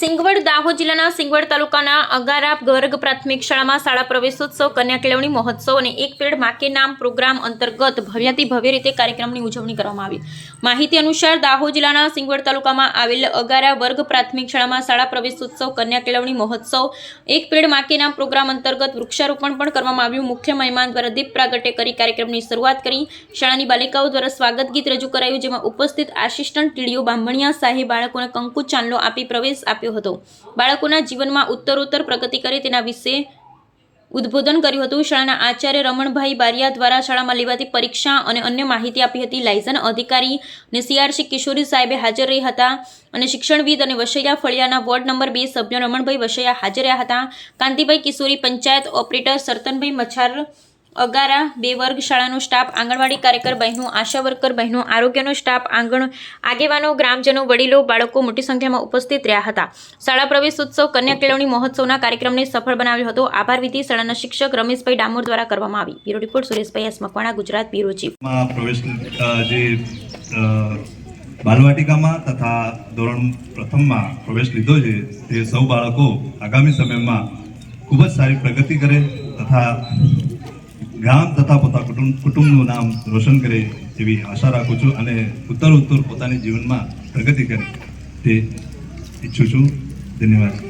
સિંગવડ દાહોદ જિલ્લાના સિંગવડ તાલુકાના અગારા ગર્ગ પ્રાથમિક શાળામાં શાળા પ્રવેશોત્સવ કન્યા કેળવણી મહોત્સવ અને એક પેડ માકે નામ પ્રોગ્રામ અંતર્ગત ભવ્યાતિ ભવ્ય રીતે કાર્યક્રમની ઉજવણી કરવામાં આવી. માહિતી અનુસાર દાહોદ જિલ્લાના સિંગવડ તાલુકામાં આવેલ અગારા વર્ગ પ્રાથમિક શાળામાં શાળા પ્રવેશોત્સવ કન્યા કેળવણી મહોત્સવ, એક પેડ માકે નામ પ્રોગ્રામ અંતર્ગત વૃક્ષારોપણ પણ કરવામાં આવ્યું. મુખ્ય મહેમાન દ્વારા દીપ પ્રાગટ્ય કરી કાર્યક્રમની શરૂઆત કરી. શાળાની બાલિકાઓ દ્વારા સ્વાગત ગીત રજૂ કરાયું, જેમાં ઉપસ્થિત આસિસ્ટન્ટ ટીડીઓ બામણિયા સાહેબ બાળકોને કંકુ ચાંદલો આપી પ્રવેશ આપ્યો હતો. બાળકોના જીવનમાં ઉત્તરોત્તર પ્રગતિ કરે તેના વિશે ઉદ્બોધન કર્યું હતું. શાળાના આચાર્ય રમણભાઈ બારિયા દ્વારા શાળામાં લેવાતી પરીક્ષા અને અન્ય માહિતી આપી હતી. લાયઝન અધિકારી અને સીઆરસી કિશોરી સાહેબે હાજર રહી હતા અને શિક્ષણવિદ અને વસૈયા ફળિયાના વોર્ડ નંબર બે સભ્ય રમણભાઈ વસૈયા હાજર રહ્યા હતા. કાંતિભાઈ કિશોરી પંચાયત ઓપરેટર સરતનભાઈ મચ્છાર અગારા બે વર્ગ શાળાનો સ્ટાફ, આંગણવાડી કાર્યકર બહેનો, આશા વર્કર બહેનો, આરોગ્યનો સ્ટાફ, આંગણ આગેવાનો, ગ્રામજનો, વડીલો, બાળકો મોટી સંખ્યામાં ઉપસ્થિત રહ્યા હતા. શાળા પ્રવેશ ઉત્સવ કન્યા કેળવણી મહોત્સવના કાર્યક્રમને સફળ બનાવ્યો હતો. આભાર વિધિ શાળાના શિક્ષક રમેશભાઈ ડામોર દ્વારા કરવામાં આવી. Bureau report, Sureshbhai S Makwana, Gujarat bureau chief. બાલવાટિકામાં તથા ધોરણ પ્રથમમાં પ્રવેશ લીધો છે, તે સૌ બાળકો આગામી સમયમાં ખૂબ જ સારી પ્રગતિ કરે તથા ગામ તથા પોતા કુટુંબ કુટુંબનું નામ રોશન કરે એવી આશા રાખું છું અને ઉત્તર ઉત્તર પોતાની જીવનમાં પ્રગતિ કરે તે ઈચ્છું છું. ધન્યવાદ.